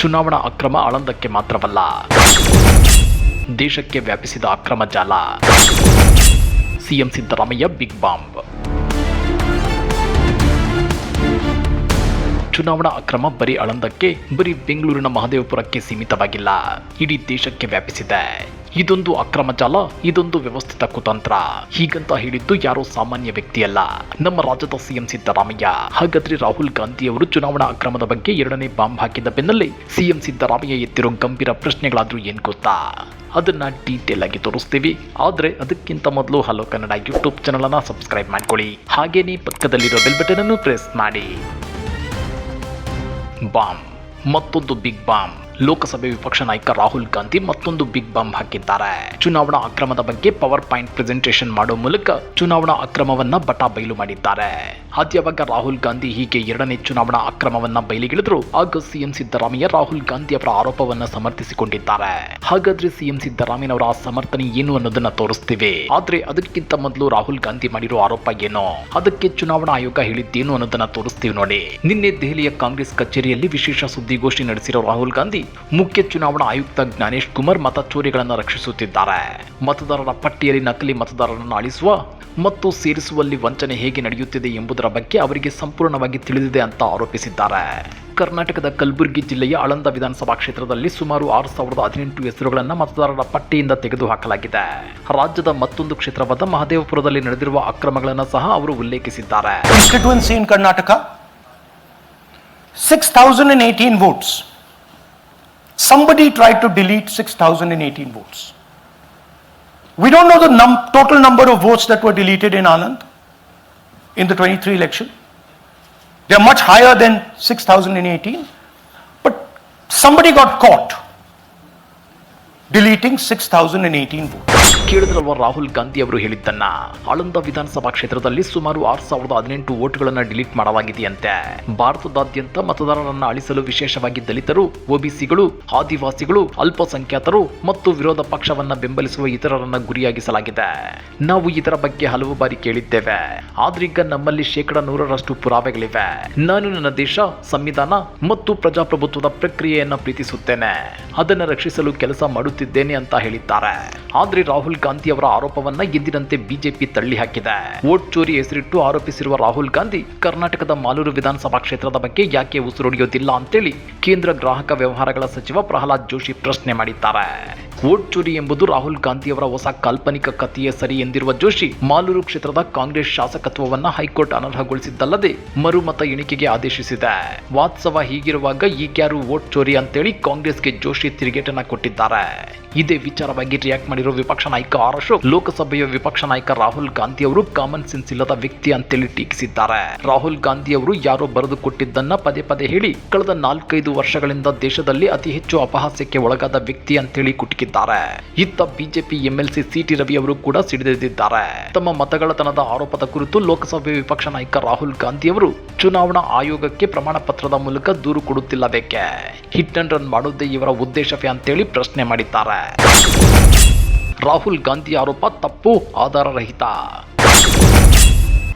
ಚುನಾವಣಾ ಅಕ್ರಮ ಆಳಂದಕ್ಕೆ ಮಾತ್ರವಲ್ಲ, ದೇಶಕ್ಕೆ ವ್ಯಾಪಿಸಿದ ಅಕ್ರಮ ಜಾಲ. CM Siddaramaiah big bomb. ಚುನಾವಣಾ ಅಕ್ರಮ ಬರೀ ಆಳಂದಕ್ಕೆ ಬರೀ ಬೆಂಗಳೂರಿನ ಮಹದೇವಪುರಕ್ಕೆ ಸೀಮಿತವಾಗಿಲ್ಲ. ಇಡೀ ದೇಶಕ್ಕೆ ವ್ಯಾಪಿಸಿದೆ. ಇದೊಂದು ಅಕ್ರಮ ಜಾಲ, ಇದೊಂದು ವ್ಯವಸ್ಥಿತ ಕುತಂತ್ರ. ಹೀಗಂತ ಹೇಳಿದ್ದು ಯಾರೋ ಸಾಮಾನ್ಯ ವ್ಯಕ್ತಿಯಲ್ಲ. ನಮ್ಮ ರಾಜ್ಯದ ಸಿಎಂ ಸಿದ್ದರಾಮಯ್ಯ. ಹಾಗಾದ್ರೆ ರಾಹುಲ್ ಗಾಂಧಿ ಅವರು ಚುನಾವಣಾ ಅಕ್ರಮದ ಬಗ್ಗೆ ಎರಡನೇ ಬಾಂಬ್ ಹಾಕಿದ ಬೆನ್ನಲ್ಲೇ ಸಿಎಂ ಸಿದ್ದರಾಮಯ್ಯ ಎತ್ತಿರೋ ಗಂಭೀರ ಪ್ರಶ್ನೆಗಳಾದ್ರೂ ಏನ್ ಗೊತ್ತಾ? ಅದನ್ನ ಡೀಟೇಲ್ ಆಗಿ ತೋರಿಸ್ತೀವಿ. ಆದ್ರೆ ಅದಕ್ಕಿಂತ ಮೊದಲು ಹಲೋ ಕನ್ನಡ ಯೂಟ್ಯೂಬ್ ಚಾನಲ್ ಅನ್ನ ಸಬ್ಸ್ಕ್ರೈಬ್ ಮಾಡ್ಕೊಳ್ಳಿ. ಹಾಗೇನೇ ಪಕ್ಕದಲ್ಲಿರೋ ಬೆಲ್ ಬಟನ್ ಅನ್ನು ಪ್ರೆಸ್ ಮಾಡಿ. ಬಾಂಬ್. ಮತ್ತೊಂದು ಬಿಗ್ ಬಾಂಬ್. ಲೋಕಸಭೆ ವಿಪಕ್ಷ ನಾಯಕ ರಾಹುಲ್ ಗಾಂಧಿ ಮತ್ತೊಂದು ಬಿಗ್ ಬಾಂಬ್ ಹಾಕಿದ್ದಾರೆ. ಚುನಾವಣಾ ಅಕ್ರಮದ ಬಗ್ಗೆ ಪವರ್ ಪಾಯಿಂಟ್ ಪ್ರೆಸೆಂಟೇಷನ್ ಮಾಡೋ ಮೂಲಕ ಚುನಾವಣಾ ಅಕ್ರಮವನ್ನ ಬಟಾ ಬಯಲು ಮಾಡಿದ್ದಾರೆ. ಆದ್ಯವಾಗ ರಾಹುಲ್ ಗಾಂಧಿ ಹೀಗೆ ಎರಡನೇ ಚುನಾವಣಾ ಅಕ್ರಮವನ್ನ ಬಯಲಿಗಿಳಿದ್ರು ಆಗ ಸಿಎಂ ಸಿದ್ದರಾಮಯ್ಯ ರಾಹುಲ್ ಗಾಂಧಿ ಅವರ ಆರೋಪವನ್ನ ಸಮರ್ಥಿಸಿಕೊಂಡಿದ್ದಾರೆ. ಹಾಗಾದ್ರೆ ಸಿಎಂ ಸಿದ್ದರಾಮಯ್ಯನವರ ಆ ಸಮರ್ಥನೆ ಏನು ಅನ್ನೋದನ್ನ ತೋರಿಸ್ತೀವಿ. ಆದ್ರೆ ಅದಕ್ಕಿಂತ ಮೊದಲು ರಾಹುಲ್ ಗಾಂಧಿ ಮಾಡಿರೋ ಆರೋಪ ಏನು? ಅದಕ್ಕೆ ಚುನಾವಣಾ ಆಯೋಗ ಹೇಳಿದ್ದೇನು ಅನ್ನೋದನ್ನ ತೋರಿಸ್ತೀವಿ ನೋಡಿ. ನಿನ್ನೆ ದೆಹಲಿಯ ಕಾಂಗ್ರೆಸ್ ಕಚೇರಿಯಲ್ಲಿ ವಿಶೇಷ ಸುದ್ದಿಗೋಷ್ಠಿ ನಡೆಸಿರೋ ರಾಹುಲ್ ಗಾಂಧಿ ಮುಖ್ಯ ಚುನಾವಣಾ ಆಯುಕ್ತ ಜ್ಞಾನೇಶ್ ಕುಮಾರ್ ಮತ ಚೋರಿಗಳನ್ನು ರಕ್ಷಿಸುತ್ತಿದ್ದಾರೆ. ಮತದಾರರ ಪಟ್ಟಿಯಲ್ಲಿ ನಕಲಿ ಮತದಾರರನ್ನು ಅಳಿಸುವ ಮತ್ತು ಸೇರಿಸುವಲ್ಲಿ ವಂಚನೆ ಹೇಗೆ ನಡೆಯುತ್ತಿದೆ ಎಂಬುದರ ಬಗ್ಗೆ ಅವರಿಗೆ ಸಂಪೂರ್ಣವಾಗಿ ತಿಳಿದಿದೆ ಅಂತ ಆರೋಪಿಸಿದ್ದಾರೆ. ಕರ್ನಾಟಕದ ಕಲಬುರಗಿ ಜಿಲ್ಲೆಯ ಆಳಂದ ವಿಧಾನಸಭಾ ಕ್ಷೇತ್ರದಲ್ಲಿ ಸುಮಾರು ಆರು ಸಾವಿರದ ಹದಿನೆಂಟು ಹೆಸರುಗಳನ್ನು ಮತದಾರರ ಪಟ್ಟಿಯಿಂದ ತೆಗೆದುಹಾಕಲಾಗಿದೆ. ರಾಜ್ಯದ ಮತ್ತೊಂದು ಕ್ಷೇತ್ರವಾದ ಮಹದೇವಪುರದಲ್ಲಿ ನಡೆದಿರುವ ಅಕ್ರಮಗಳನ್ನು ಸಹ ಅವರು ಉಲ್ಲೇಖಿಸಿದ್ದಾರೆ. Six thousand 6,018 votes. Somebody tried to delete 6,018 votes. We don't know the num- total number of votes that were deleted in Anand in the 23 election. They are much higher than 6,018. But somebody got caught deleting 6,018 votes. ಕೇಳಿದ್ರಲ್ವ ರಾಹುಲ್ ಗಾಂಧಿ ಅವರು ಹೇಳಿದ್ದನ್ನ? ಆಳಂದ ವಿಧಾನಸಭಾ ಕ್ಷೇತ್ರದಲ್ಲಿ ಸುಮಾರು R ಸಾವಿರದ ಹದಿನೆಂಟು ವೋಟ್ಗಳನ್ನು delete ಮಾಡಲಾಗಿದೆಯಂತೆ. ಭಾರತದಾದ್ಯಂತ ಮತದಾರರನ್ನ ಅಳಿಸಲು ವಿಶೇಷವಾಗಿ ದಲಿತರು, ಒಬಿಸಿಗಳು, ಆದಿವಾಸಿಗಳು, ಅಲ್ಪಸಂಖ್ಯಾತರು ಮತ್ತು ವಿರೋಧ ಪಕ್ಷವನ್ನ ಬೆಂಬಲಿಸುವ ಇತರರನ್ನ ಗುರಿಯಾಗಿಸಲಾಗಿದೆ. ನಾವು ಇದರ ಬಗ್ಗೆ ಹಲವು ಬಾರಿ ಕೇಳಿದ್ದೇವೆ. ಆದ್ರೀಗ ನಮ್ಮಲ್ಲಿ ಶೇಕಡ ನೂರರಷ್ಟು ಪುರಾವೆಗಳಿವೆ. ನಾನು ನನ್ನ ದೇಶ, ಸಂವಿಧಾನ ಮತ್ತು ಪ್ರಜಾಪ್ರಭುತ್ವದ ಪ್ರಕ್ರಿಯೆಯನ್ನ ಪ್ರೀತಿಸುತ್ತೇನೆ. ಅದನ್ನು ರಕ್ಷಿಸಲು ಕೆಲಸ ಮಾಡುತ್ತಿದ್ದೇನೆ ಅಂತ ಹೇಳಿದ್ದಾರೆ. ಆದ್ರೆ ರಾಹುಲ್ ಗಾಂಧಿ ಅವರ ಆರೋಪವನ್ನ ಎಂದಿನಂತೆ ಬಿಜೆಪಿ ತಳ್ಳಿ ಹಾಕಿದೆ. ವೋಟ್ ಚೋರಿ ಹೆಸರಿಟ್ಟು ಆರೋಪಿಸಿರುವ ರಾಹುಲ್ ಗಾಂಧಿ ಕರ್ನಾಟಕದ ಮಾಲೂರು ವಿಧಾನಸಭಾ ಕ್ಷೇತ್ರದ ಬಗ್ಗೆ ಯಾಕೆ ಉಸಿರೊಡೆಯೋದಿಲ್ಲ ಅಂತೇಳಿ ಕೇಂದ್ರ ಗ್ರಾಹಕ ವ್ಯವಹಾರಗಳ ಸಚಿವ ಪ್ರಹ್ಲಾದ್ ಜೋಶಿ ಪ್ರಶ್ನೆ ಮಾಡಿದ್ದಾರೆ. ವೋಟ್ ಚೋರಿ ಎಂಬುದು ರಾಹುಲ್ ಗಾಂಧಿ ಅವರ ಹೊಸ ಕಾಲ್ಪನಿಕ ಕಥೆಯೇ ಸರಿ ಎಂದಿರುವ ಜೋಶಿ ಮಾಲೂರು ಕ್ಷೇತ್ರದ ಕಾಂಗ್ರೆಸ್ ಶಾಸಕತ್ವವನ್ನ ಹೈಕೋರ್ಟ್ ಅನರ್ಹಗೊಳಿಸಿದ್ದಲ್ಲದೆ ಮರುಮತ ಎಣಿಕೆಗೆ ಆದೇಶಿಸಿದೆ. ವಾತ್ಸವ ಹೀಗಿರುವಾಗ ಈಗ್ಯಾರು ವೋಟ್ ಚೋರಿ ಅಂತೇಳಿ ಕಾಂಗ್ರೆಸ್ಗೆ ಜೋಶಿ ತಿರುಗೇಟನ್ನ ಕೊಟ್ಟಿದ್ದಾರೆ. ಇದೇ ವಿಚಾರವಾಗಿ ರಿಯಾಕ್ಟ್ ಮಾಡಿರುವ ವಿಪಕ್ಷ ನಾಯಕ ಆರ್ ಅಶೋಕ್, ಲೋಕಸಭೆಯ ವಿಪಕ್ಷ ನಾಯಕ ರಾಹುಲ್ ಗಾಂಧಿ ಅವರು ಕಾಮನ್ ಸೆನ್ಸ್ ಇಲ್ಲದ ವ್ಯಕ್ತಿ ಅಂತೇಳಿ ಟೀಕಿಸಿದ್ದಾರೆ. ರಾಹುಲ್ ಗಾಂಧಿ ಅವರು ಯಾರೋ ಬರೆದು ಕೊಟ್ಟಿದ್ದನ್ನ ಪದೇ ಪದೇ ಹೇಳಿ ಕಳೆದ ನಾಲ್ಕೈದು ವರ್ಷಗಳಿಂದ ದೇಶದಲ್ಲಿ ಅತಿ ಹೆಚ್ಚು ಅಪಹಾಸ್ಯಕ್ಕೆ ಒಳಗಾದ ವ್ಯಕ್ತಿ ಅಂತೇಳಿ ಕುಟುಕಿದ್ದಾರೆ. ಇತ್ತ ಬಿಜೆಪಿ ಎಂಎಲ್ಸಿ ಸಿಟಿ ರವಿ ಅವರು ಕೂಡ ಸಿಡಿದೆದ್ದಿದ್ದಾರೆ. ತಮ್ಮ ಮತಗಳತನದ ಆರೋಪದ ಕುರಿತು ಲೋಕಸಭೆ ವಿಪಕ್ಷ ನಾಯಕ ರಾಹುಲ್ ಗಾಂಧಿ ಅವರು ಚುನಾವಣಾ ಆಯೋಗಕ್ಕೆ ಪ್ರಮಾಣ ಪತ್ರದ ಮೂಲಕ ದೂರು ಕೊಡುತ್ತಿಲ್ಲಬೇಕೆ ಹಿಟ್ ಅಂಡ್ ರನ್ ಮಾಡುವುದೇ ಇವರ ಉದ್ದೇಶವೇ ಅಂತೇಳಿ ಪ್ರಶ್ನೆ ಮಾಡಿದ್ದಾರೆ. ರಾಹುಲ್ ಗಾಂಧಿ ಆರೋಪ ತಪ್ಪು ಆಧಾರರಹಿತ.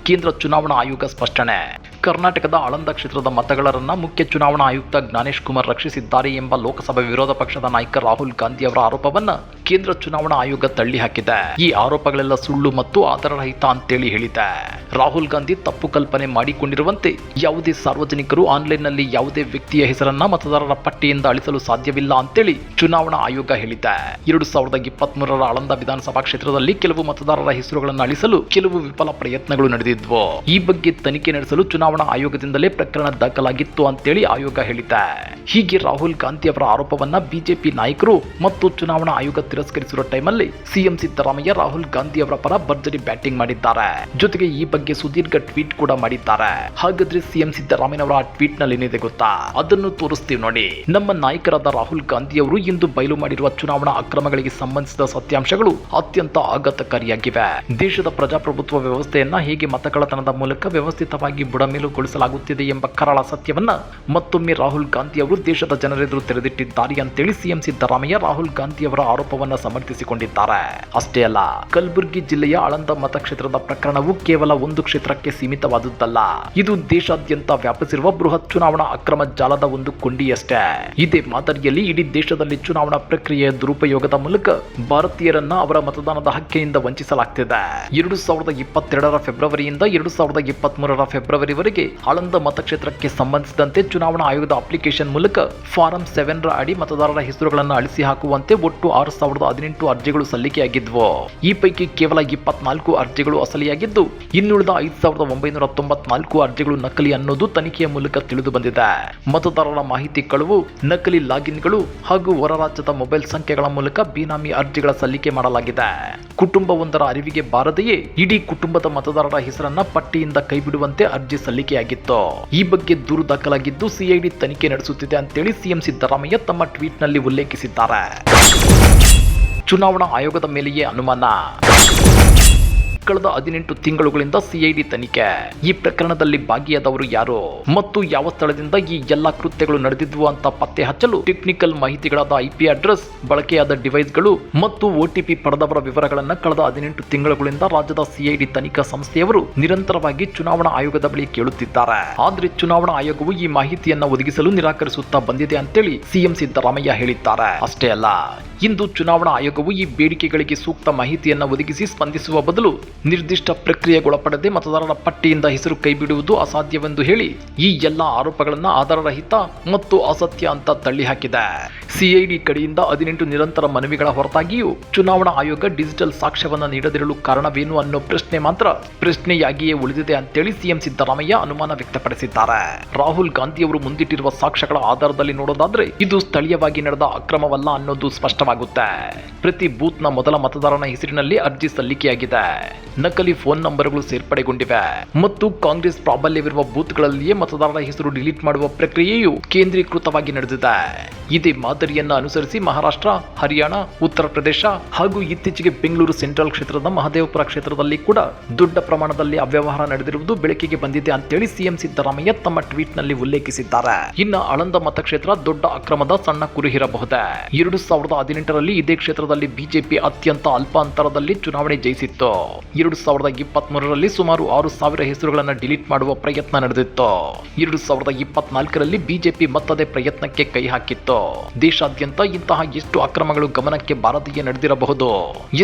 ಕೇಂದ್ರ ಚುನಾವಣಾ ಆಯೋಗ ಸ್ಪಷ್ಟನೆ. ಕರ್ನಾಟಕದ ಆಳಂದ ಕ್ಷೇತ್ರದ ಮತಗಳರನ್ನ ಮುಖ್ಯ ಚುನಾವಣಾ ಆಯುಕ್ತ ಜ್ಞಾನೇಶ್ ಕುಮಾರ್ ರಕ್ಷಿಸಿದ್ದಾರೆ ಎಂಬ ಲೋಕಸಭಾ ವಿರೋಧ ಪಕ್ಷದ ನಾಯಕ ರಾಹುಲ್ ಗಾಂಧಿ ಅವರ ಆರೋಪವನ್ನು ಕೇಂದ್ರ ಚುನಾವಣಾ ಆಯೋಗ ತಳ್ಳಿ ಹಾಕಿದೆ. ಈ ಆರೋಪಗಳೆಲ್ಲ ಸುಳ್ಳು ಮತ್ತು ಆಧಾರರಹಿತ ಅಂತೇಳಿ ಹೇಳಿದೆ. ರಾಹುಲ್ ಗಾಂಧಿ ತಪ್ಪು ಕಲ್ಪನೆ ಮಾಡಿಕೊಂಡಿರುವಂತೆ ಯಾವುದೇ ಸಾರ್ವಜನಿಕರು ಆನ್ಲೈನ್ನಲ್ಲಿ ಯಾವುದೇ ವ್ಯಕ್ತಿಯ ಹೆಸರನ್ನ ಮತದಾರರ ಪಟ್ಟಿಯಿಂದ ಅಳಿಸಲು ಸಾಧ್ಯವಿಲ್ಲ ಅಂತೇಳಿ ಚುನಾವಣಾ ಆಯೋಗ ಹೇಳಿದೆ. ಎರಡು ಸಾವಿರದ ಇಪ್ಪತ್ತ್ ಮೂರರ ಆಳಂದ ವಿಧಾನಸಭಾ ಕ್ಷೇತ್ರದಲ್ಲಿ ಕೆಲವು ಮತದಾರರ ಹೆಸರುಗಳನ್ನು ಅಳಿಸಲು ಕೆಲವು ವಿಫಲ ಪ್ರಯತ್ನಗಳು ನಡೆದಿದ್ವು. ಈ ಬಗ್ಗೆ ತನಿಖೆ ನಡೆಸಲು ಚುನಾವಣಾ ಆಯೋಗದಿಂದಲೇ ಪ್ರಕರಣ ದಾಖಲಾಗಿತ್ತು ಅಂತೇಳಿ ಆಯೋಗ ಹೇಳಿದೆ. ಹೀಗೆ ರಾಹುಲ್ ಗಾಂಧಿ ಅವರ ಆರೋಪವನ್ನ ಬಿಜೆಪಿ ನಾಯಕರು ಮತ್ತು ಚುನಾವಣಾ ಆಯೋಗ ತಿರಸ್ಕರಿಸಿರುವ ಟೈಮಲ್ಲಿ ಸಿಎಂ ಸಿದ್ದರಾಮಯ್ಯ ರಾಹುಲ್ ಗಾಂಧಿ ಅವರ ಪರ ಭರ್ಜರಿ ಬ್ಯಾಟಿಂಗ್ ಮಾಡಿದ್ದಾರೆ. ಜೊತೆಗೆ ಈ ಬಗ್ಗೆ ಸುದೀರ್ಘ ಟ್ವೀಟ್ ಕೂಡ ಮಾಡಿದ್ದಾರೆ. ಹಾಗಾದ್ರೆ ಸಿಎಂ ಸಿದ್ದರಾಮಯ್ಯ ಅವರ ಟ್ವೀಟ್ನಲ್ಲಿ ಏನಿದೆ ಗೊತ್ತಾ? ಅದನ್ನು ತೋರಿಸ್ತೀವಿ ನೋಡಿ. ನಮ್ಮ ನಾಯಕರಾದ ರಾಹುಲ್ ಗಾಂಧಿ ಅವರು ಇಂದು ಬಯಲು ಮಾಡಿರುವ ಚುನಾವಣಾ ಅಕ್ರಮಗಳಿಗೆ ಸಂಬಂಧಿಸಿದ ಸತ್ಯಾಂಶಗಳು ಅತ್ಯಂತ ಆಘಾತಕಾರಿಯಾಗಿವೆ. ದೇಶದ ಪ್ರಜಾಪ್ರಭುತ್ವ ವ್ಯವಸ್ಥೆಯನ್ನ ಹೇಗೆ ಮತಕಳ್ಳತನದ ಮೂಲಕ ವ್ಯವಸ್ಥಿತವಾಗಿ ಬುಡಮೇಲುಗೊಳಿಸಲಾಗುತ್ತಿದೆ ಎಂಬ ಕರಾಳ ಸತ್ಯವನ್ನ ಮತ್ತೊಮ್ಮೆ ರಾಹುಲ್ ಗಾಂಧಿ ಅವರು ದೇಶದ ಜನರೆದುರು ತೆರೆದಿಟ್ಟಿದ್ದಾರೆ ಅಂತೇಳಿ ಸಿಎಂ ಸಿದ್ದರಾಮಯ್ಯ ರಾಹುಲ್ ಗಾಂಧಿ ಅವರ ಆರೋಪವನ್ನ ಸಮರ್ಥಿಸಿಕೊಂಡಿದ್ದಾರೆ. ಅಷ್ಟೇ ಅಲ್ಲ, ಕಲಬುರಗಿ ಜಿಲ್ಲೆಯ ಆಳಂದ ಮತಕ್ಷೇತ್ರದ ಪ್ರಕರಣವು ಕೇವಲ ಒಂದು ಕ್ಷೇತ್ರಕ್ಕೆ ಸೀಮಿತವಾದದ್ದಲ್ಲ, ಇದು ದೇಶಾದ್ಯಂತ ವ್ಯಾಪಿಸಿರುವ ಬೃಹತ್ ಚುನಾವಣಾ ಅಕ್ರಮ ಜಾಲದ ಒಂದು ಕೊಂಡಿಯಷ್ಟೇ. ಇದೇ ಮಾದರಿಯಲ್ಲಿ ಇಡೀ ದೇಶದಲ್ಲಿ ಚುನಾವಣಾ ಪ್ರಕ್ರಿಯೆಯ ದುರುಪಯೋಗದ ಮೂಲಕ ಭಾರತೀಯರನ್ನ ಅವರ ಮತದಾನದ ಹಕ್ಕಿನಿಂದ ವಂಚಿಸಲಾಗ್ತಿದೆ. ಎರಡು ಸಾವಿರದ ಇಪ್ಪತ್ತೆರಡರ ಫೆಬ್ರವರಿಯಿಂದ ಎರಡು ಸಾವಿರದ ಇಪ್ಪತ್ತ್ ಮೂರರ ಫೆಬ್ರವರಿವರೆಗೆ ಆಳಂದ ಮತಕ್ಷೇತ್ರಕ್ಕೆ ಸಂಬಂಧಿಸಿದಂತೆ ಚುನಾವಣಾ ಆಯೋಗದ ಅಪ್ಲಿಕೇಶನ್ ಮೂಲಕ ಫಾರಂ ಸೆವೆನ್ ರ ಅಡಿ ಮತದಾರರ ಹೆಸರುಗಳನ್ನು ಅಳಿಸಿ ಹಾಕುವಂತೆ ಒಟ್ಟು ಆರು ಸಾವಿರದ ಹದಿನೆಂಟು ಅರ್ಜಿಗಳು ಸಲ್ಲಿಕೆಯಾಗಿದ್ವು. ಈ ಪೈಕಿ ಕೇವಲ ಇಪ್ಪತ್ನಾಲ್ಕು ಅರ್ಜಿಗಳು ಅಸಲಿಯಾಗಿದ್ದು, ಇನ್ನುಳಿದ ಐದು ಸಾವಿರದ ಒಂಬೈನೂರ ತೊಂಬತ್ನಾಲ್ಕು ಅರ್ಜಿಗಳು ನಕಲಿ ಅನ್ನೋದು ತನಿಖೆಯ ಮೂಲಕ ತಿಳಿದು ಬಂದಿದೆ. ಮತದಾರರ ಮಾಹಿತಿ ಕಳುವು, ನಕಲಿ ಲಾಗಿನ್ಗಳು ಹಾಗೂ ಹೊರ ರಾಜ್ಯದ ಮೊಬೈಲ್ ಸಂಖ್ಯೆಗಳ ಮೂಲಕ ಬೇನಾಮಿ ಅರ್ಜಿಗಳ ಸಲ್ಲಿಕೆ ಮಾಡಲಾಗಿದೆ. ಕುಟುಂಬವೊಂದರ ಅರಿವಿಗೆ ಬಾರದೆಯೇ ಇಡೀ ಕುಟುಂಬದ ಮತದಾರರ ಹೆಸರನ್ನ ಪಟ್ಟಿಯಿಂದ ಕೈಬಿಡುವಂತೆ ಅರ್ಜಿ ಸಲ್ಲಿಕೆಯಾಗಿತ್ತು ಈ ಬಗ್ಗೆ ದೂರು ದಾಖಲಾಗಿದ್ದು ಸಿಐಡಿ ತನಿಖೆ ನಡೆಸುತ್ತಿದೆ ಅಂತೇಳಿ ಸಿಎಂ ಸಿದ್ದರಾಮಯ್ಯ ತಮ್ಮ ಟ್ವೀಟ್ನಲ್ಲಿ ಉಲ್ಲೇಖಿಸಿದ್ದಾರೆ. ಚುನಾವಣಾ ಆಯೋಗದ ಮೇಲೆಯೇ ಅನುಮಾನ. ಕಳೆದ ಹದಿನೆಂಟು ತಿಂಗಳುಗಳಿಂದ ಸಿಐಡಿ ತನಿಖೆ. ಈ ಪ್ರಕರಣದಲ್ಲಿ ಭಾಗಿಯಾದವರು ಯಾರು? ಮತ್ತು ಯಾವ ಸ್ಥಳದಿಂದ ಈ ಎಲ್ಲಾ ಕೃತ್ಯಗಳು ನಡೆದಿದ್ವು ಅಂತ ಪತ್ತೆ ಹಚ್ಚಲು ಟೆಕ್ನಿಕಲ್ ಮಾಹಿತಿಗಳಾದ ಐಪಿ ಅಡ್ರೆಸ್, ಬಳಕೆಯಾದ ಡಿವೈಸ್ಗಳು ಮತ್ತು ಒಟಿಪಿ ಪಡೆದವರ ವಿವರಗಳನ್ನು ಕಳೆದ ಹದಿನೆಂಟು ತಿಂಗಳುಗಳಿಂದ ರಾಜ್ಯದ ಸಿಐಡಿ ತನಿಖಾ ಸಂಸ್ಥೆಯವರು ನಿರಂತರವಾಗಿ ಚುನಾವಣಾ ಆಯೋಗದ ಬಳಿ ಕೇಳುತ್ತಿದ್ದಾರೆ. ಆದ್ರೆ ಚುನಾವಣಾ ಆಯೋಗವು ಈ ಮಾಹಿತಿಯನ್ನು ಒದಗಿಸಲು ನಿರಾಕರಿಸುತ್ತಾ ಬಂದಿದೆ ಅಂತೇಳಿ ಸಿಎಂ ಸಿದ್ದರಾಮಯ್ಯ ಹೇಳಿದ್ದಾರೆ. ಅಷ್ಟೇ ಅಲ್ಲ ಇಂದು ಚುನಾವಣಾ ಆಯೋಗವು ಈ ಬೇಡಿಕೆಗಳಿಗೆ ಸೂಕ್ತ ಮಾಹಿತಿಯನ್ನು ಒದಗಿಸಿ ಸ್ಪಂದಿಸುವ ಬದಲು ನಿರ್ದಿಷ್ಟ ಪ್ರಕ್ರಿಯೆಗೊಳಪಡದೆ ಮತದಾರರ ಪಟ್ಟಿಯಿಂದ ಹೆಸರು ಕೈಬಿಡುವುದು ಅಸಾಧ್ಯವೆಂದು ಹೇಳಿ ಈ ಎಲ್ಲ ಆರೋಪಗಳನ್ನು ಆಧಾರರಹಿತ ಮತ್ತು ಅಸತ್ಯ ಅಂತ ತಳ್ಳಿಹಾಕಿದೆ. ಸಿಐಡಿ ಕಡೆಯಿಂದ ಹದಿನೆಂಟು ನಿರಂತರ ಮನವಿಗಳ ಹೊರತಾಗಿಯೂ ಚುನಾವಣಾ ಆಯೋಗ ಡಿಜಿಟಲ್ ಸಾಕ್ಷ್ಯವನ್ನು ನೀಡದಿರಲು ಕಾರಣವೇನು ಅನ್ನೋ ಪ್ರಶ್ನೆ ಮಾತ್ರ ಪ್ರಶ್ನೆಯಾಗಿಯೇ ಉಳಿದಿದೆ ಅಂತೇಳಿ ಸಿಎಂ ಸಿದ್ದರಾಮಯ್ಯ ಅನುಮಾನ ವ್ಯಕ್ತಪಡಿಸಿದ್ದಾರೆ. ರಾಹುಲ್ ಗಾಂಧಿ ಅವರು ಮುಂದಿಟ್ಟಿರುವ ಸಾಕ್ಷ್ಯಗಳ ಆಧಾರದಲ್ಲಿ ನೋಡೋದಾದ್ರೆ ಇದು ಸ್ಥಳೀಯವಾಗಿ ನಡೆದ ಅಕ್ರಮವಲ್ಲ ಅನ್ನೋದು ಸ್ಪಷ್ಟವಾಗುತ್ತೆ ಪ್ರತಿ ಬೂತ್ನ ಮೊದಲ ಮತದಾರನ ಹೆಸರಿನಲ್ಲಿ ಅರ್ಜಿ ಸಲ್ಲಿಕೆಯಾಗಿದೆ. ನಕಲಿ ಫೋನ್ ನಂಬರ್ಗಳು ಸೇರ್ಪಡೆಗೊಂಡಿವೆ. ಮತ್ತು ಕಾಂಗ್ರೆಸ್ ಪ್ರಾಬಲ್ಯವಿರುವ ಬೂತ್ಗಳಲ್ಲಿಯೇ ಮತದಾರರ ಹೆಸರು ಡಿಲೀಟ್ ಮಾಡುವ ಪ್ರಕ್ರಿಯೆಯು ಕೇಂದ್ರೀಕೃತವಾಗಿ ನಡೆದಿದೆ. ಇದೇ ಮಾದರಿಯನ್ನು ಅನುಸರಿಸಿ ಮಹಾರಾಷ್ಟ್ರ, ಹರಿಯಾಣ, ಉತ್ತರ ಪ್ರದೇಶ ಹಾಗೂ ಇತ್ತೀಚೆಗೆ ಬೆಂಗಳೂರು ಸೆಂಟ್ರಲ್ ಕ್ಷೇತ್ರದ ಮಹದೇವಪುರ ಕ್ಷೇತ್ರದಲ್ಲಿ ಕೂಡ ದೊಡ್ಡ ಪ್ರಮಾಣದಲ್ಲಿ ಅವ್ಯವಹಾರ ನಡೆದಿರುವುದು ಬೆಳಕಿಗೆ ಬಂದಿದೆ ಅಂತೇಳಿ ಸಿಎಂ ಸಿದ್ದರಾಮಯ್ಯ ತಮ್ಮ ಟ್ವೀಟ್ನಲ್ಲಿ ಉಲ್ಲೇಖಿಸಿದ್ದಾರೆ. ಇನ್ನು ಆಳಂದ ಮತಕ್ಷೇತ್ರ ದೊಡ್ಡ ಅಕ್ರಮದ ಸಣ್ಣ ಕುರುಹಿರಬಹುದೇ. ಎರಡು ಸಾವಿರದ ಹದಿನೆಂಟರಲ್ಲಿ ಇದೇ ಕ್ಷೇತ್ರದಲ್ಲಿ ಬಿಜೆಪಿ ಅತ್ಯಂತ ಅಲ್ಪ ಅಂತರದಲ್ಲಿ ಚುನಾವಣೆ ಜಯಿಸಿತ್ತು. ಎರಡು ಸಾವಿರದ ಇಪ್ಪತ್ಮೂರರಲ್ಲಿ ಸುಮಾರು ಆರು ಸಾವಿರ ಹೆಸರುಗಳನ್ನು ಡಿಲೀಟ್ ಮಾಡುವ ಪ್ರಯತ್ನ ನಡೆದಿತ್ತು. ಎರಡು ಸಾವಿರದ ಇಪ್ಪತ್ನಾಲ್ಕರಲ್ಲಿ ಬಿಜೆಪಿ ಮತ್ತದೇ ಪ್ರಯತ್ನಕ್ಕೆ ಕೈ ಹಾಕಿತ್ತು. ದೇಶಾದ್ಯಂತ ಇಂತಹ ಎಷ್ಟು ಅಕ್ರಮಗಳು ಗಮನಕ್ಕೆ ಬಾರದೆಯೇ ನಡೆದಿರಬಹುದು?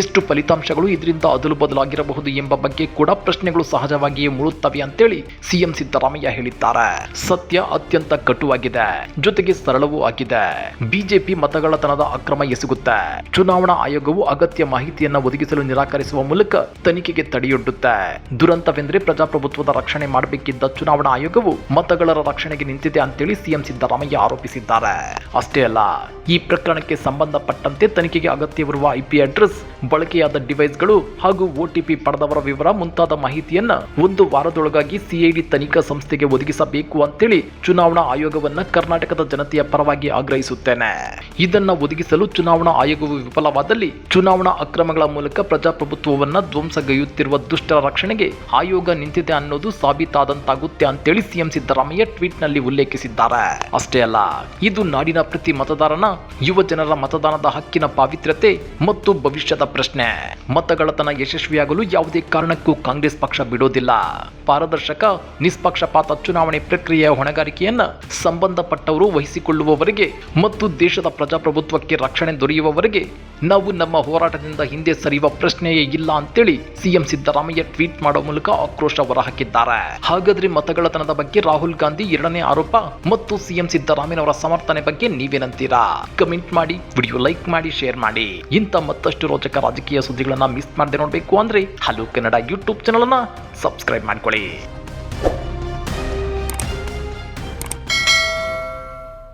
ಎಷ್ಟು ಫಲಿತಾಂಶಗಳು ಇದರಿಂದ ಅದಲು ಬದಲಾಗಿರಬಹುದು ಎಂಬ ಬಗ್ಗೆ ಕೂಡ ಪ್ರಶ್ನೆಗಳು ಸಹಜವಾಗಿಯೇ ಮೂಡುತ್ತವೆ ಅಂತೇಳಿ ಸಿಎಂ ಸಿದ್ದರಾಮಯ್ಯ ಹೇಳಿದ್ದಾರೆ. ಸತ್ಯ ಅತ್ಯಂತ ಕಟುವಾಗಿದೆ. ಜೊತೆಗೆ ಸರಳವೂ ಆಗಿದೆ. ಬಿಜೆಪಿ ಮತಗಳತನದ ಅಕ್ರಮ ಎಸಗುತ್ತೆ ಚುನಾವಣಾ ಆಯೋಗವು ಅಗತ್ಯ ಮಾಹಿತಿಯನ್ನ ಒದಗಿಸಲು ನಿರಾಕರಿಸುವ ಮೂಲಕ ತನಿಖೆಗೆ ತಡೆಯೊಡ್ಡುತ್ತೆ? ದುರಂತವೆಂದ್ರೆ ಪ್ರಜಾಪ್ರಭುತ್ವದ ರಕ್ಷಣೆ ಮಾಡಬೇಕಿದ್ದ ಚುನಾವಣಾ ಆಯೋಗವು ಮತಗಳ ರಕ್ಷಣೆಗೆ ನಿಂತಿದೆ ಅಂತೇಳಿ ಸಿಎಂ ಸಿದ್ದರಾಮಯ್ಯ ಆರೋಪಿಸಿದ್ದಾರೆ. ಅಷ್ಟೇ ಅಲ್ಲ, ಈ ಪ್ರಕರಣಕ್ಕೆ ಸಂಬಂಧಪಟ್ಟಂತೆ ತನಿಖೆಗೆ ಅಗತ್ಯವಿರುವ ಐಪಿ ಅಡ್ರೆಸ್, ಬಳಕೆಯಾದ ಡಿವೈಸ್ಗಳು ಹಾಗೂ ಒಟಿಪಿ ಪಡೆದವರ ವಿವರ ಮುಂತಾದ ಮಾಹಿತಿಯನ್ನ ಒಂದು ವಾರದೊಳಗಾಗಿ ಸಿಐಡಿ ತನಿಖಾ ಸಂಸ್ಥೆಗೆ ಒದಗಿಸಬೇಕು ಅಂತೇಳಿ ಚುನಾವಣಾ ಆಯೋಗವನ್ನ ಕರ್ನಾಟಕದ ಜನತೆಯ ಪರವಾಗಿ ಆಗ್ರಹಿಸುತ್ತೇನೆ. ಇದನ್ನ ಒದಗಿಸಲು ಚುನಾವಣಾ ಆಯೋಗವು ವಿಫಲವಾದಲ್ಲಿ ಚುನಾವಣಾ ಅಕ್ರಮಗಳ ಮೂಲಕ ಪ್ರಜಾಪ್ರಭುತ್ವವನ್ನ ಧ್ವಂಸಗೈಯುತ್ತಿರುವ ದುಷ್ಟರ ರಕ್ಷಣೆಗೆ ಆಯೋಗ ನಿಂತಿದೆ ಅನ್ನೋದು ಸಾಬೀತಾದಂತಾಗುತ್ತೆ ಅಂತೇಳಿ ಸಿಎಂ ಸಿದ್ದರಾಮಯ್ಯ ಟ್ವೀಟ್ನಲ್ಲಿ ಉಲ್ಲೇಖಿಸಿದ್ದಾರೆ. ಅಷ್ಟೇ ಅಲ್ಲ, ಇದು ನಾಡಿನ ಪ್ರತಿ ಮತದಾರನ, ಯುವ ಜನರ ಮತದಾನದ ಹಕ್ಕಿನ ಪಾವಿತ್ರ್ಯತೆ ಮತ್ತು ಭವಿಷ್ಯದ ಪ್ರಶ್ನೆ. ಮತಗಳತನ ಯಶಸ್ವಿಯಾಗಲು ಯಾವುದೇ ಕಾರಣಕ್ಕೂ ಕಾಂಗ್ರೆಸ್ ಪಕ್ಷ ಬಿಡೋದಿಲ್ಲ. ಪಾರದರ್ಶಕ, ನಿಷ್ಪಕ್ಷಪಾತ ಚುನಾವಣೆ ಪ್ರಕ್ರಿಯೆಯ ಹೊಣೆಗಾರಿಕೆಯನ್ನು ಸಂಬಂಧಪಟ್ಟವರು ವಹಿಸಿಕೊಳ್ಳುವವರೆಗೆ ಮತ್ತು ದೇಶದ ಪ್ರಜಾಪ್ರಭುತ್ವಕ್ಕೆ ರಕ್ಷಣೆ ದೊರೆಯುವವರೆಗೆ ನಾವು ನಮ್ಮ ಹೋರಾಟದಿಂದ ಹಿಂದೆ ಸರಿಯುವ ಪ್ರಶ್ನೆಯೇ ಇಲ್ಲ ಅಂತೇಳಿ ಸಿಎಂ ಸಿದ್ದರಾಮಯ್ಯ ಟ್ವೀಟ್ ಮಾಡುವ ಮೂಲಕ ಆಕ್ರೋಶ ಹೊರಹಾಕಿದ್ದಾರೆ. ಹಾಗಾದ್ರೆ ಮತಗಳತನದ ಬಗ್ಗೆ ರಾಹುಲ್ ಗಾಂಧಿ ಎರಡನೇ ಆರೋಪ ಮತ್ತು ಸಿಎಂ ಸಿದ್ದರಾಮಯ್ಯವರ ಸಮರ್ಥನೆ ಬಗ್ಗೆ ನೀವೇನಂತೀರಾ? ಕಮೆಂಟ್ ಮಾಡಿ, ವಿಡಿಯೋ ಲೈಕ್ ಮಾಡಿ, ಶೇರ್ ಮಾಡಿ. ಇಂಥ ಮತ್ತಷ್ಟು ರೋಚಕ ರಾಜಕೀಯ ಸುದ್ದಿಗಳನ್ನ ಮಿಸ್ ಮಾಡದೆ ನೋಡಬೇಕು ಅಂದ್ರೆ ಹಲೋ ಕನ್ನಡ ಯೂಟ್ಯೂಬ್ ಚಾನಲ್ ಅನ್ನ ಸಬ್ಸ್ಕ್ರೈಬ್ ಮಾಡ್ಕೊಳ್ಳಿ.